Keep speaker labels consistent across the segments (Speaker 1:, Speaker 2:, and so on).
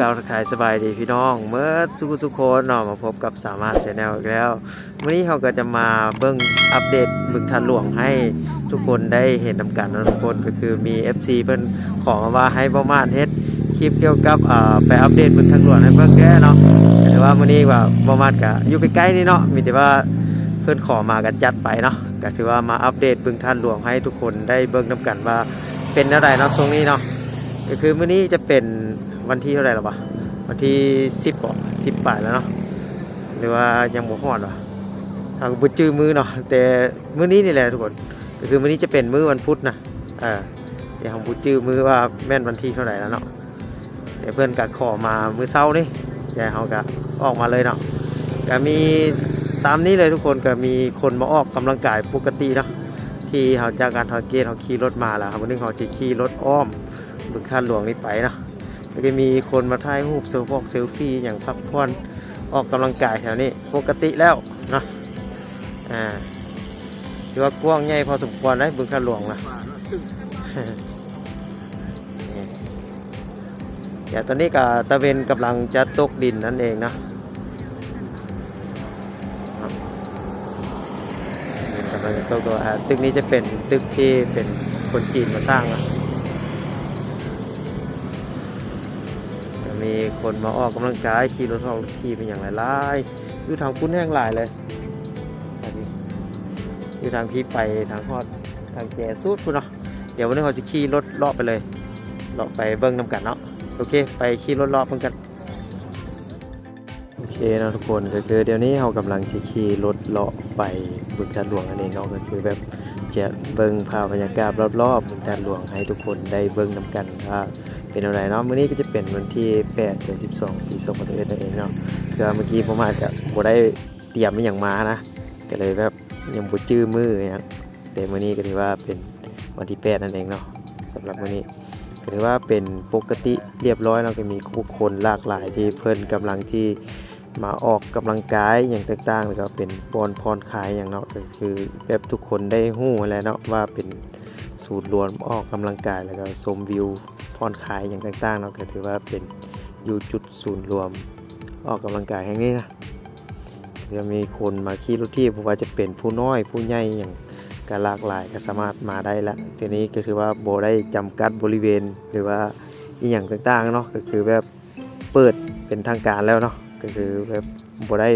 Speaker 1: กล่าวทักทายสบายดีพี่น้องเมื่อสุขสุขคนเนาะมาพบกับสามารถแนลอีกแล้ววันนี้เราก็จะมาเบิ่งอัปเดตบึงทันหลวงให้ทุกคนได้เห็นนำกันนะทุกคนก็คือมี FC เพิ่นขอมาว่าให้ประมาณเฮ็ดคลิปเกี่ยวกับอ่าไปอัปเดตบึงทันหลวงให้เบิ่งแก่เนาะแต่ว่ามื้อนี้ว่าประมาณก็อยู่ใกล้ๆนี่เนาะมีแต่ว่าเพิ่นขอมากันจัดไปเนาะก็ถือว่ามาอัปเดตบึงทันหลวงให้ทุกคนได้เบิ่งนํกันว่าเป็นอะไรเนาะตรงนี้เนาะก็คือมื้อนี้จะเป็น วันที่เท่าไหร่หรอวะวันที่สิบป่ะสิบปลายแล้วเนาะหรือว่ายังบ่ฮอดวะทาบ่จื้อมือเนาะแต่มื้อนี้นี่แหละทุกคนก็คือมื้อนี้จะเป็นมื้อวันพุธนะเออเดี๋ยวผมบ่จื้อมือว่าแม่นวันที่เท่าไหร่แล้วเนาะเดี๋ยวเพื่อนก็ขอมามื้อเช้านี่ยายเฮาก็ออกมาเลยเนาะก็มีตามนี้เลยทุกคนก็มีคนมาออกกำลังกายปกติเนาะที่เฮาจากการทาเกตเฮาขี่รถมาแล้วครับวันนี้เฮาสิขี่รถอ้อมบึงท่านหลวงนี่ไปเนาะ แล้วก็มีคนมาถ่ายรูปเซลฟี่เซลฟี่อย่างพักผ่อนออกกำลังกายแถวนี้ปกติแล้วเนาะอ่าถือว่ากว้างใหญ่พอสมควรนะบึงท่าหลวงนะเดี๋ยวตอนนี้ก็ตะเวนกำลังจะตกดินนั่นเองนะกำลังจะตกตัวตึกนี้จะเป็นตึกที่เป็นคนจีนมาสร้างนะ มีคนมาออกกำลังกายขี่รถออกขี่เป็นอย่างไรล่ายอยู่ทางคุ้นแห้งหลายเลยอยู่ทางพี่ไปทางฮอดทางแกสุดคุณเนาะเดี๋ยววันนี้เราจะขี่รถเลาะไปเลยเลาะไปเบิ้งน้ำกันเนาะโอเค ไปขี่รถเลาะเพิ่งกันโอเคนะทุกคนก็คือเดี๋ยวนี้เรากำลังสิขี่รถเลาะไปบึงการหลวงอันเองเนาะก็คือแบบจะเบิ้งภาพบรรยากาศรอบๆบึงกาหลวงให้ทุกคนได้เบิ้งน้ำกันว่า เป็นอะไรเนาะมื้อนี้ก็จะเป็นวันที่8เดือน12ปี2021นั่นเองเนาะคือเมื่อกี้ผมอาจจะบ่ได้เตรียมอย่างมานะก็เลยแบบยังบ่จื้อมืออหยังแต่มื้อนี้ก็ถือว่าเป็นวันที่8นั่นเองเนาะสำหรับมื้อนี้ก็ถือว่าเป็นปกติเรียบร้อยแล้วก็มีผู้คนหลากหลายที่เพิ่นกำลังที่มาออกกำลังกายอย่างต่างๆแล้วก็เป็นบอนพรคลายอย่างเนาะก็คือแบบทุกคนได้ฮู้แล้วเนาะว่าเป็นสูตรรวมออกกำลังกายแล้วก็ชมวิว ผ่อนคลายอย่างต่างๆเนาะก็ถือว่าเป็นอยู่จุดศูนย์รวมออกกำลังกายแห่งนี้นะจะมีคนมาขี่รถที่เพราะว่าจะเป็นผู้น้อยผู้ใหญ่อย่างก็หลากหลายก็สามารถมาได้ละทีนี้ก็คือว่าโบได้จำกัดบริเวณหรือว่าอีอย่างต่างๆเนาะก็คือแบบเปิดเป็นทางการแล้วเนาะก็คือแบบโบได้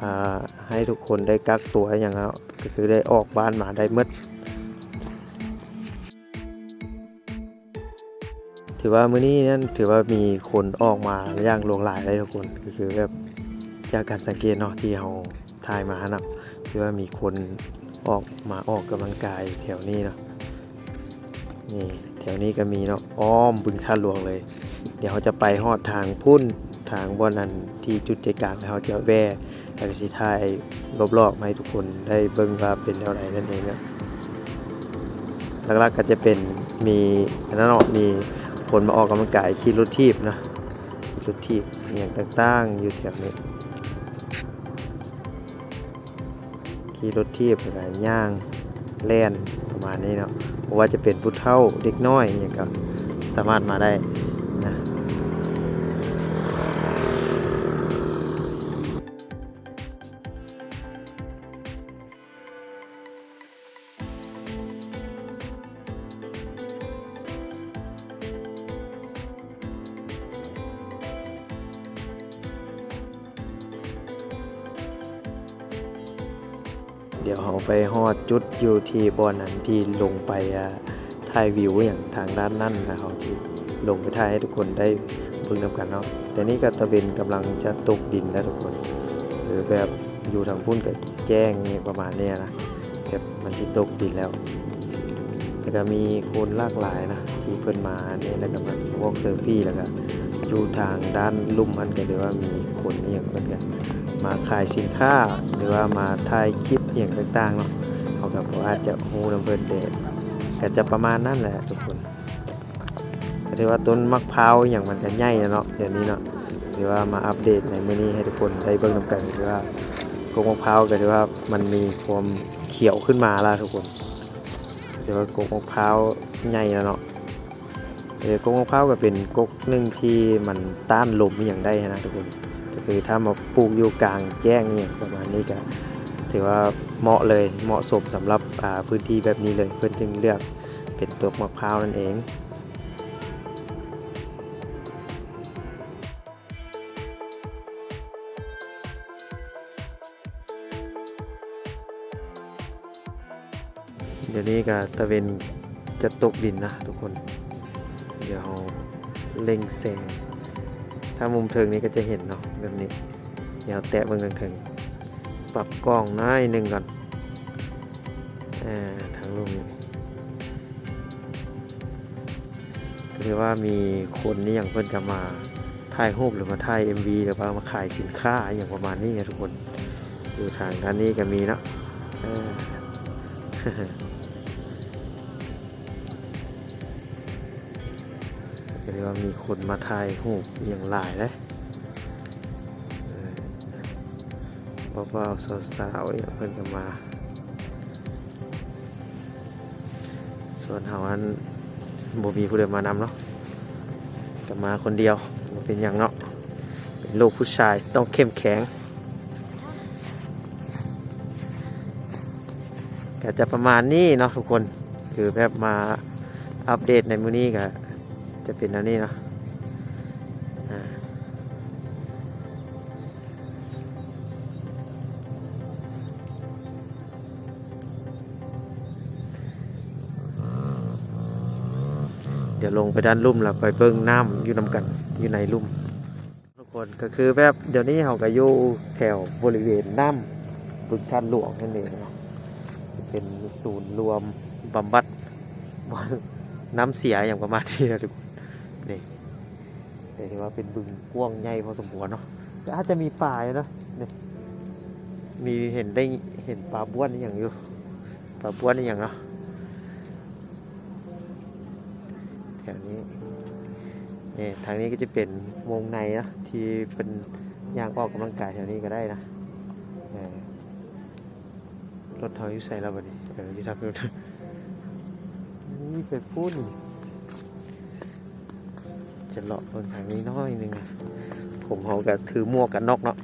Speaker 1: อ่าให้ทุกคนได้กักตัวอย่างเนาะก็คือได้ออกบ้านมาได้หมด ถือว่ามื้อนี้นั่นถือว่ามีคนออกมาอย่างหลวงหลายเลยทุกคนก็คือแบบจากการสังเกตเนาะที่เราถ่ายมาเนาะถือว่ามีคนออกมาออกกำลังกายแถวนี้เนาะนี่แถวนี้ก็มีเนาะอ้อมบึงท่าหลวงเลย เดี๋ยวเขาจะไปฮอดทางพุ่นทางบอนนั้นที่จุดใจกลางแล้วเขาจะแวะแล้วก็สิถ่ายรอบๆมาให้ทุกคนได้เบิ่งว่าเป็นแนวไหนนั่นเองเนาะหลักๆก็จะเป็นมีอันนั้นเนาะมี คนมาออกกำลังกายขี่รถทีบนะขี่รถทีบอย่างต่างๆ อยู่แถบนี้ขี่รถทีบอะไรย่างแล่นประมาณนี้เนาะเพราะว่าจะเป็นผู้เฒ่าเด็กน้อยอย่างก็สามารถมาได้ เดี๋ยวเราไปฮอดจุดอยู่ที่บอนนั้นที่ลงไปอ่าถ่ายวิวอย่างทางด้านนั้นนะเขาที่ลงไปถ่ายให้ทุกคนได้เบิ่งนำกันเนาะแต่นี่ก็ตะเวนกำลังจะตกดินแล้วทุกคนคือแบบอยู่ทางพุ่นก็แจ้งนี่ประมาณนี้นะแบบมันสิตกดินแล้วแล้วก็มีคนหลากหลายนะที่เพิ่นมาเนี่ยแล้วก็มาวกเซอร์ฟี่แล้วก็ อยู่ทางด้านลุ่มมันก็ถือว่ามีคนอหย่างเพิ่นกันมาขายสินค้าหรือว่ามาถ่ายคลิปอหย่างต่างๆเนาะเขาก็บ่อาจจะฮู้ำเพิ่นแต่ก็จะประมาณนั้นแหละทุกคนก็ถือว่าต้นมะพร้าวอย่างมันก็ใหญ่เนาะเดี๋ยวนี้เนาะถือว่ามาอัปเดตในมื้อนี้ให้ทุกคนได้เบิ่งนำกันคือว่าโกงมะพร้าวก็ถือว่ามันมีความเขียวขึ้นมาแล้วทุกคนถือว่าโกงมะพร้าวใหญ่แล้วเนาะ เออกกมะพร้าวก็เป็นกกหนึ่งที่มันต้านลมอย่างได้นะทุกคนก็คือถ้ามาปลูกอยู่กลางแจ้งเนี่ยประมาณนี้ก็ถือว่าเหมาะเลยเหมาะสมสำหรับพื้นที่แบบนี้เลยเพื่อนจึงเลือกเป็นตัวมะพร้าวนั่นเองเดี๋ยวนี้ก็ตะเวนจะตกดินนะทุกคน เดี๋ยวเล็งแสงถ้ามุมเทิงนี้ก็จะเห็นเนาะแบบนี้ เดี๋ยวแตะเบิ่งเทิงปรับกล้องน้อยหนึ่งก่อนอ่าทางลมนี่ก็ถือว่ามีคนนี่อย่างเพิ่อนจะมาถ่ายรูปหรือมาถ่าย MV หรือว่ามาขายสินค้าอย่างประมาณนี้ไงทุกคนอยู่ทางด้านนี้ก็มีเนาะ เรียกว่ามีคนมาถ่ายรูปอย่างหลายเลยเบาๆสาวๆอย่างเพิ่นก็มา ส่วนเฮาอันบ่มีผู้ใดมานำเนาะก็มาคนเดียวบ่เป็นอย่างเนาะเป็นลูกผู้ชายต้องเข้มแข็งก็จะประมาณนี้เนาะทุกคน คือแบบมาอัปเดตในมื้อนี้ก็ จะเป็นอันนี้เนาะเดี๋ยวลงไปด้านลุ่มแล้วไปเบิ้งน้ำอยู่นำกันอยู่ในลุ่มทุกคนก็คือแบบเดี๋ยวนี้เขาก็อยู่แถวบริเวณน้ำบึงชันหลวงนั่นเองเนาะเป็นศูนย์รวมบำบัดน้ำเสียอย่างประมาณนี้นะทุกคน เรียกได้ว่าเป็นบึงกว้างใหญ่พอสมควรเนาะอาจจะมีป่าอยู่นะนี่มีเห็นได้เห็นปลาบ้วนอย่างอยู่ปลาบ้วนอย่างเนาะแถวนี้เนี่ยทางนี้ก็จะเป็นวงในนะที่เป็นยางออกกำลังกายแถวนี้ก็ได้นะรถเทาอยู่ใส่เราบัดนี้เอออยู่ทางนู้นนี่เป็นพุ่น จะเลาะเบิ่งทางนี้น้อยนึงผมเขาก็ถือหมวกกันนอกเนาะ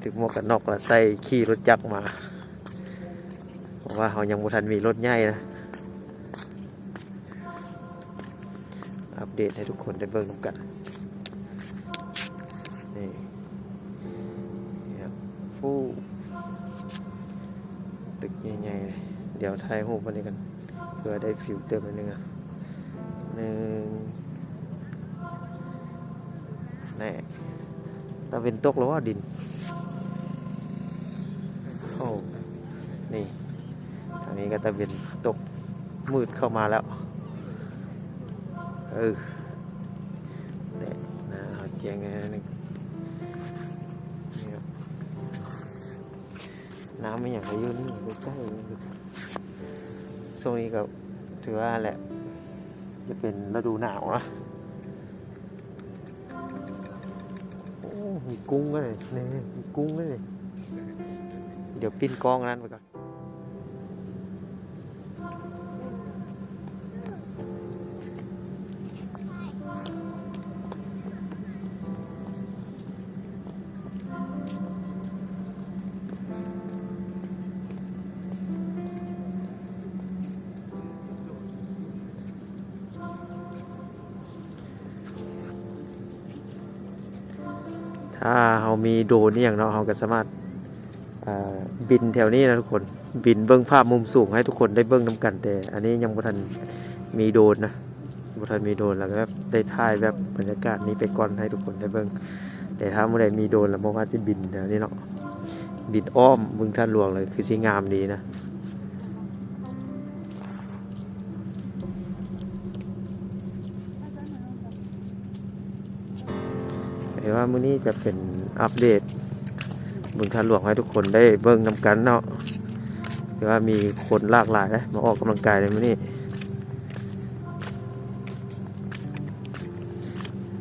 Speaker 1: ถือหมวกกันนอกแล้วใส่ขี่รถจักรมาเพราะว่าเขายังบ่ทันมีรถใหญ่นะอัปเดตให้ทุกคนได้เบิ่งกันนี่นี่ครับฟูตึกใหญ่ๆเลยเดี๋ยวถ่ายรูปวันนี้กันเพื่อได้ฟิลเติมนิดนึงอะหนึ่ง แน่ตะเวนตกแล้วว่าดินโอ้นี่ทางนี้ก็ตะเวนตกมืดเข้ามาแล้วเออแต่นะเอาแจงไงนึงน้ำไม่อย่างไรยู่นี่ใกล้ๆนี่ช่วงนี้ก็ถือว่าแหละ จะเป็นฤดูหนาวนะ มีกุ้งด้วยนี่มีกุ้งด้วยเดี๋ยวปิ้นก้องนั้นไปก่อน ถ้าเรามีโดรนนี่อย่างเนาะเราก็สามารถบินแถวนี้นะทุกคนบินเบิ้งภาพมุมสูงให้ทุกคนได้เบิ้งน้กันแต่ อันนี้ยังบ่ทันมีโดนนะบ่ทันมีโดนแล้วก็แบบได้ถ่ายแบบบรรยากาศนี้ไปก่อนให้ทุกคนได้เบิ้งแต่ถ้าเมื่อใดมีโดนแล้วบอกว่าจะบินแถวนี้เนาะบินอ้อมเบึงท่านหลวงเลยคือสีงามดีนะ แต่ว่ามื้อนี้จะเป็นอัปเดตบึงทานหลวงให้ทุกคนได้เบิ่งนำกันเนาะแต่ว่ามีคนหลากหลายนะมาออกกำลังกายในมื้อนี้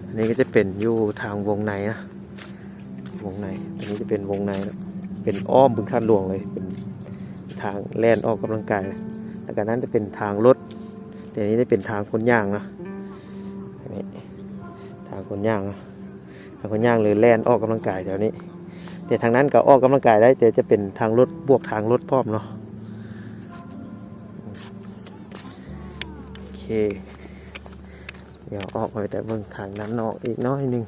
Speaker 1: อันนี้ก็จะเป็นอยู่ทางวงในนะวงในอันนี้จะเป็นวงในนะเป็นอ้อมบึงทานหลวงเลยเป็นทางแล่นออกกำลังกายเลยแล้วก็นั้นจะเป็นทางรถแต่อันนี้จะเป็นทางคนย่างนะทางคนย่างนะ ทางคนย่างหรือแล่นออกกำลังกายแถวนี้แต่ทางนั้นก็ออกกำลังกายได้ แต่จะเป็นทางรถบวกทางรถพร้อมเนาะโอเค เดี๋ยวออกไปแต่เบื้องทางนั้นออกอีกน้อยนึง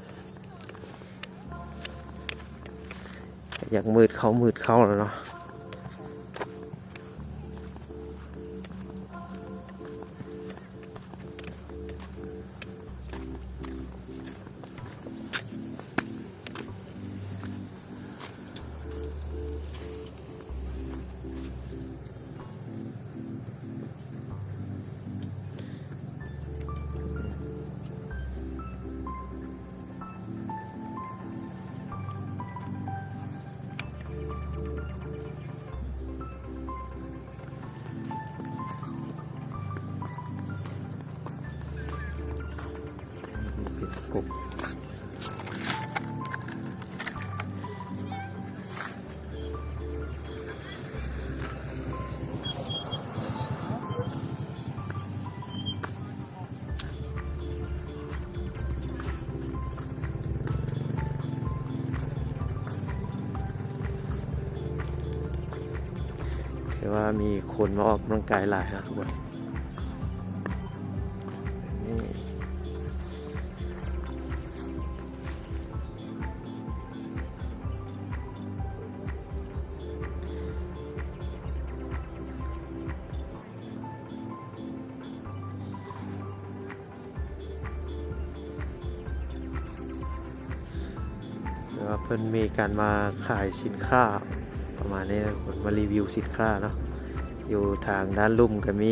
Speaker 1: อยากมืดเขามืดเขาแล้วเนาะ กุบถือว่ามีคนมาออกกำลังกายหลายนะทุกคน ว่าเพิ่นมีการมาขายสินค้าประมาณนี้นะคนมารีวิวสินค้าเนาะอยู่ทางด้านลุ่มก็มี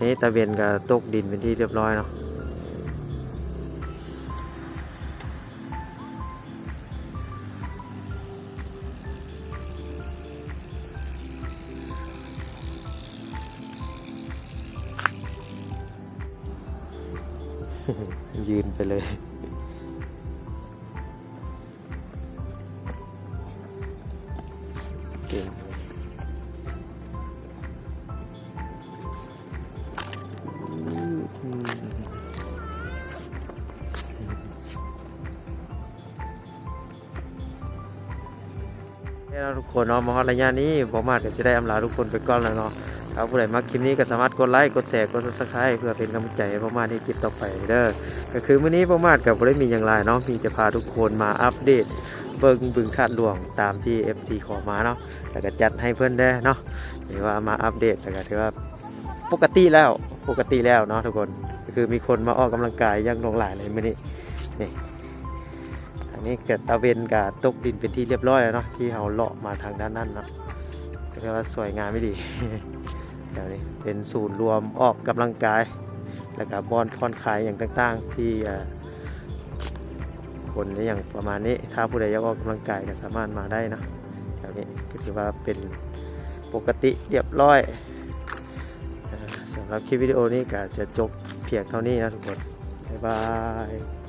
Speaker 1: นี่ตะเวนก็ตกดินเป็นที่เรียบร้อยเนาะ ยืนไปเลย เก่งทุกคนเนาะมาฮอดระยะนี้ผมมากจะได้อำลาทุกคนไปก่อนแล้วเนาะ ถ้าผู้ใดมาคลิปนี้ก็สามารถกดไลค์กดแชร์กด subscribe เพื่อเป็นกำลังใจให้พ่อมาที่คลิปต่อไปเด้อก็คือมื้อนี้พ่อมาดกับบ่ได้มีอย่างไรเนาะมีจะพาทุกคนมาอัปเดตเบิ่งบึงคาดหลวงตามที่ FC ขอมาเนาะแล้วก็จัดให้เพื่อนได้เนาะหรือว่ามาอัปเดตแล้วก็ถือว่าปกติแล้วปกติแล้วเนาะทุกคนก็คือมีคนมาออกกำลังกายยังหลงหลายเลยมื้อนี้นี่อันนี้เกิดตะเวนกับตกดินเป็นที่เรียบร้อยแล้วเนาะที่เราเลาะมาทางด้านนั้นเนาะก็ถือว่าสวยงามไม่ดี เดี๋ยวนี้เป็นศูนย์รวมออกกำลังกาย แล้วก็บอนผ่อนคลายอย่างต่างๆ ที่คนอย่างประมาณนี้ถ้าผู้ใดอยากออกกำลังกายก็สามารถมาได้นะแถวนี้ก็ถือว่าเป็นปกติเรียบร้อยสำหรับคลิปวิดีโอนี้ก็จะจบเพียงเท่านี้นะทุกคนบ๊ายบาย